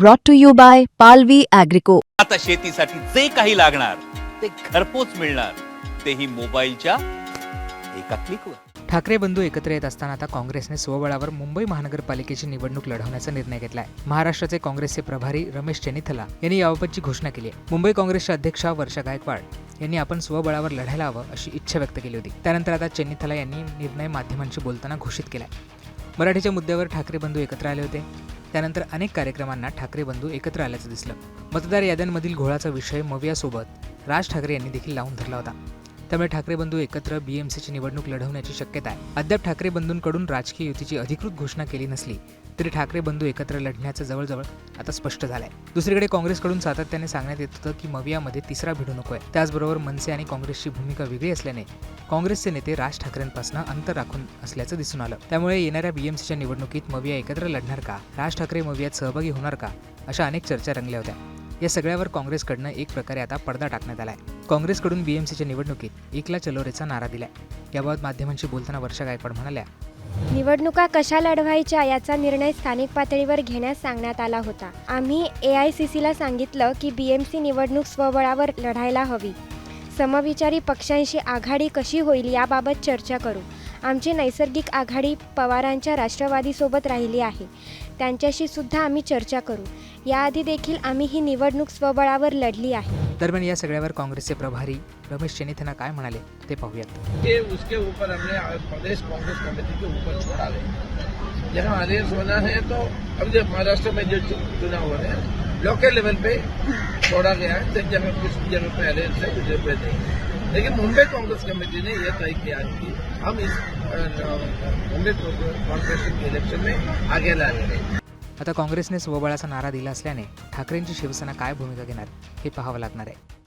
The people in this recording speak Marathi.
brought to you by Palvi Agrico. आता शेतीसाठी जे काही लागणार ते घरपोच मिळणार. तेही मोबाईलच्या एका क्लिकवर ठाकरे बंधू एकत्र येत असताना आता काँग्रेसने स्वबळावर मुंबई महानगरपालिकेची निवडणूक लढवण्याचा निर्णय घेतलाय. महाराष्ट्राचे काँग्रेसचे प्रभारी रमेश चेनिथला यांनी याबाबतची घोषणा केली आहे. मुंबई काँग्रेसच्या अध्यक्षा वर्षा गायकवाड यांनी आपण स्वबळावर लढायला हवं अशी इच्छा व्यक्त केली होती. त्यानंतर आता चेनिथला यांनी निर्णय माध्यमांशी बोलताना घोषित केलाय. मराठीच्या मुद्द्यावर ठाकरे बंधू एकत्र आले होते. त्यानंतर अनेक कार्यक्रमांना ठाकरे बंधू एकत्र आल्याचं दिसलं. मतदार याद्यांमधील घोळाचा विषय मवियासोबत राज ठाकरे यांनी देखील लावून धरला होता. त्यामुळे ठाकरे बंधू एकत्र बीएमसीची निवडणूक लढवण्याची शक्यता आहे. अद्याप ठाकरे बंधूंकडून राजकीय युतीची अधिकृत घोषणा केली नसली तरी ठाकरे बंधू एकत्र लढण्याचं जवळजवळ आता स्पष्ट झालंय. दुसरीकडे काँग्रेसकडून सातत्याने सांगण्यात येत होतं की मवियामध्ये तिसरा भिडू नकोय. त्याचबरोबर मनसे आणि काँग्रेसची भूमिका वेगळी असल्याने काँग्रेसचे नेते राज ठाकरेंपासून अंतर राखून असल्याचं दिसून आलं. त्यामुळे येणाऱ्या बीएमसीच्या निवडणुकीत मविया एकत्र लढणार का? राज ठाकरे मवियात सहभागी होणार का? अशा अनेक चर्चा रंगल्या होत्या. या सगळ्यावर काँग्रेसकडनं एक प्रकारे आता पडदा टाकण्यात आलाय. काँग्रेसकडून बीएमसीच्या निवडणुकीत एकला चलोरेचा नारा दिलाय. याबाबत माध्यमांशी बोलताना वर्षा गायकवाड म्हणाल्या निवडणुका कशा लढवायच्या याचा निर्णय स्थानिक पातळीवर घेण्यास सांगण्यात आला होता. आम्ही ए आय सी सीला सांगितलं की बी एम सी निवडणूक स्वबळावर लढायला हवी. समविचारी पक्षांशी आघाडी कशी होईल याबाबत चर्चा करू. आमची नैसर्गिक आघाडी पवारांच्या राष्ट्रवादीसोबत राहिली आहे. त्यांच्याशी सुद्धा आम्ही चर्चा करू. याआधी देखील आम्ही ही निवडणूक स्वबळावर लढली आहे. दरम्यान या सगळ्यावर काँग्रेसचे प्रभारी रमेश चेनिथना काय म्हणाले ते पाहूयात. कि उसके ऊपर हमने प्रदेश कांग्रेस कमेटी के ऊपर छोड़ा है. जहाँ आदेश होना है तो अब जब महाराष्ट्र में जो चुनाव हो रहे हैं लोकल लेवल पे छोड़ा गया है जिस जगह किस जगह पे अरेंज है दूसरे पे नहीं है। लेकिन मुंबई कांग्रेस कमेटी ने यह तय किया कि हम इस मुंबई कॉर्पोरेशन के इलेक्शन में आगे ला रहे हैं। आता काँग्रेसने स्वबळाचा नारा दिला असल्याने ठाकरेंची शिवसेना काय भूमिका घेणार हे पाहावं लागणार आहे.